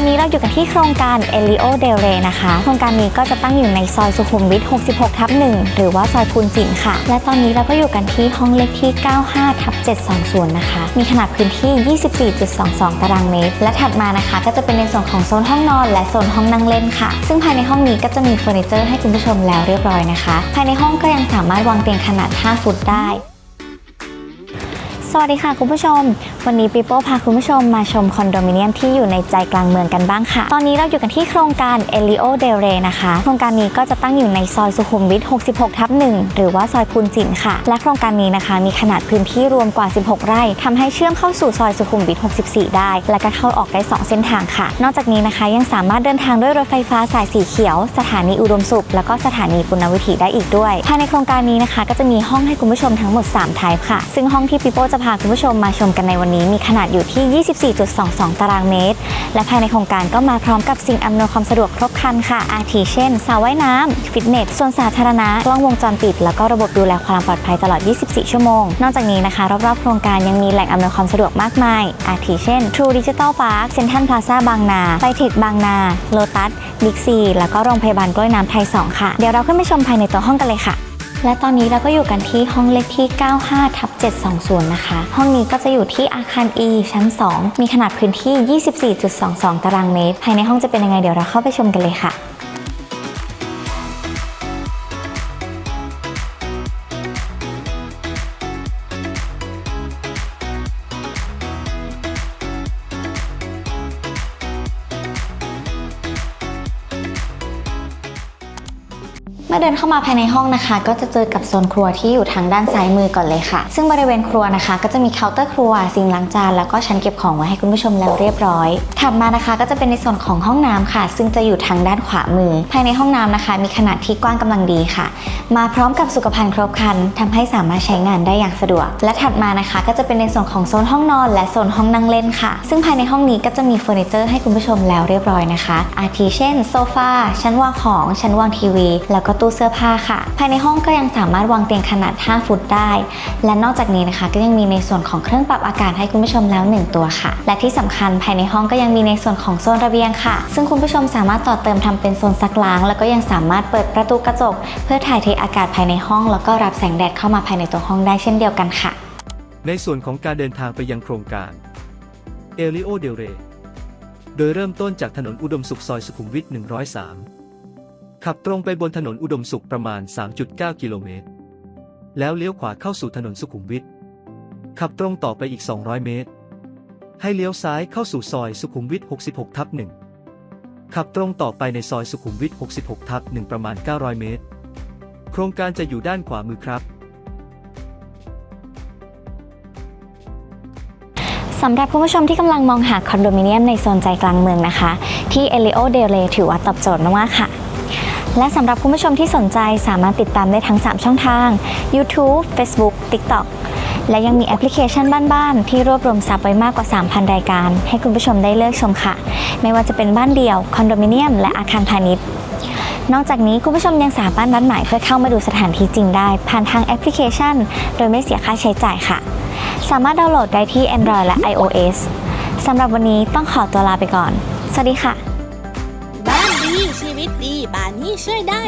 อนนี้เราอยู่กันที่โครงการ e l i o Del Rey นะคะ โครงการนี้ก็จะตั้งอยู่ในซอยสุขุมวิท 66 ทับ 1 หรือว่าซอยพูนจินค่ะ และตอนนี้เราก็อยู่กันที่ห้องเลขที่ 95 ทับ 720 นะคะ มีขนาดพื้นที่ 24.22 ตารางเมตร และถัดมานะคะ ก็จะเป็นในส่วนของโซนห้องนอน และโซนห้องนั่งเล่นค่ะ ซึ่งภายในห้องนี้ก็จะมีเฟอร์นิเจอร์ให้คุณผู้ชมแล้วเรียบร้อยนะคะ ภายในห้องก็ยังสามารถวางเตียงขนาด 5 ฟุตได้ สวัสดีค่ะคุณผู้ชม วันนี้ปีโป้พาคุณผู้ชมมาชมคอนโดมิเนียมที่อยู่ในใจกลางเมืองกันบ้างค่ะ ตอนนี้เราอยู่กันที่โครงการ e l i o Del Rey นะคะ โครงการนี้ก็จะตั้งอยู่ในซอยสุขุมวิท 66 ทับ 1 หรือว่าซอยพูนจินค่ะ และโครงการนี้นะคะ มีขนาดพื้นที่รวมกว่า 16 ไร่ทำให้เชื่อมเข้าสู่ซอยสุขุมวิท 64 ได้ และก็เข้าออกได้ 2 เส้นทางค่ะ นอกจากนี้นะคะยังสามารถเดินทางด้วยรถไฟฟ้าสายสีเขียว สถานีอุดมสุข แล้วก็สถานีปุณณวิถีได้อีกด้วย ภายในโครงการนี้นะคะ ก็จะมีห้องให้คุณผู้ชมทั้งหมด3ไทป์ค่ะ ซึ่งห้องที่ปีโป้จะพาคุณผู้ชมมาชมกันในวันนี้มีขนาดอยู่ที่ 24.22 ตารางเมตร และภายในโครงการก็มาพร้อมกับสิ่งอำนวยความสะดวกครบครันค่ะ อาทิเช่นสระว่ายน้ำฟิตเนสส่วนสาธารณะกล้องวงจรปิด แล้วก็ระบบดูแลความปลอดภัยตลอด 24 ชั่วโมง นอกจากนี้นะคะ รอบๆ โครงการยังมีแหล่งอำนวยความสะดวกมากมาย อาทิเช่น True Digital Park เซ็นทรัลพลาซ่าบางนาไฟเทคบางนาโลตัสบิ๊กซีแล้วก็โรงพยาบาลกล้วยน้ำไทย 2 ค่ะ เดี๋ยวเราขึ้นไปชมภายในตัวห้องกันเลยค่ะ และตอนนี้เราก็อยู่กันที่ห้องเลขที่ 95ทับ720 นะคะ ห้องนี้ก็จะอยู่ที่อาคาร E ชั้น 2 มีขนาดพื้นที่ 24.22 ตารางเมตร ภายในห้องจะเป็นยังไงเดี๋ยวเราเข้าไปชมกันเลยค่ะ เมื่อเดินเข้ามาภายในห้องนะคะ ก็จะเจอกับโซนครัวที่อยู่ทางด้านซ้ายมือก่อนเลยค่ะ ซึ่งบริเวณครัวนะคะ ก็จะมีเคาน์เตอร์ครัวซิงล้างจานแล้วก็ชั้นเก็บของไว้ให้คุณผู้ชมแล้วเรียบร้อย ถัดมานะคะ ก็จะเป็นในส่วนของห้องน้ำค่ะ ซึ่งจะอยู่ทางด้านขวามือ ภายในห้องน้ำนะคะ มีขนาดที่กว้างกำลังดีค่ะ มาพร้อมกับสุขภัณฑ์ครบครันทำให้สามารถใช้งานได้อย่างสะดวก และถัดมานะคะ ก็จะเป็นในส่วนของโซนห้องนอน และโซนห้องนั่งเล่นค่ะ ซึ่งภายในห้องนี้ก็จะมีเฟอร์นิเจอร์ให้คุณผู้ชมแล้วเรียบร้อยนะคะ อาทิเช่นโซฟาชั้นวางของชั้นวางทีวี แล้วก็ตู้เสื้อผ้าค่ะ ภายในห้องก็ยังสามารถวางเตียงขนาด 5 ฟุตได้ และนอกจากนี้นะคะ ก็ยังมีในส่วนของเครื่องปรับอากาศให้คุณผู้ชมแล้ว 1 ตัวค่ะ และที่สำคัญภายในห้องก็ยังมีในส่วนของโซนระเบียงค่ะ ซึ่งคุณผู้ชมสามารถต่อเติมทำเป็นโซนซักล้าง แล้วก็ยังสามารถเปิดประตูกระจก เพื่อถ่ายเทอากาศภายในห้อง แล้วก็รับแสงแดดเข้ามาภายในตัวห้องได้เช่นเดียวกันค่ะ ในส่วนของการเดินทางไปยังโครงการเอลิโอเดลเรโดยเริ่มต้นจากถนนอุดมสุขซอยสุขุมวิท103 ขับตรงไปบนถนนอุดมสุขประมาณ 3.9 กิโลเมตร แล้วเลี้ยวขวาเข้าสู่ถนนสุขุมวิท ขับตรงต่อไปอีก 200 เมตร ให้เลี้ยวซ้ายเข้าสู่ซอยสุขุมวิท 66 ทับ1ขับตรงต่อไปในซอยสุขุมวิท 66 ทับ1ประมาณ 900 เมตร โครงการจะอยู่ด้านขวามือครับสำหรับคุณผู้ชมที่กำลังมองหาคอนโดมิเนียมในโซนใจกลางเมืองนะคะ ที่ e l i o Del Rey ถือว่าตอบโจทย์มากๆค่ะ และสำหรับคุณผู้ชมที่สนใจสามารถติดตามได้ทั้ง 3 ช่องทาง YouTube Facebook TikTok และยังมีแอปพลิเคชันบ้านๆ ที่รวบรวมทรัพย์ไว้มากกว่า 3,000 รายการ ให้คุณผู้ชมได้เลือกชมค่ะ ไม่ว่าจะเป็นบ้านเดี่ยว คอนโดมิเนียม และอาคารพาณิชย์ นอกจากนี้คุณผู้ชมยังสามารถนัดหมายเพื่อเข้ามาดูสถานที่จริงได้ ผ่านทางแอปพลิเคชัน โดยไม่เสียค่าใช้จ่ายค่ะ สามารถดาวน์โหลดได้ที่ Android และ iOS สำหรับวันนี้ต้องขอตัวลาไปก่อน สวัสดีค่ะ วิตดีบ้านนี้ช่วยได้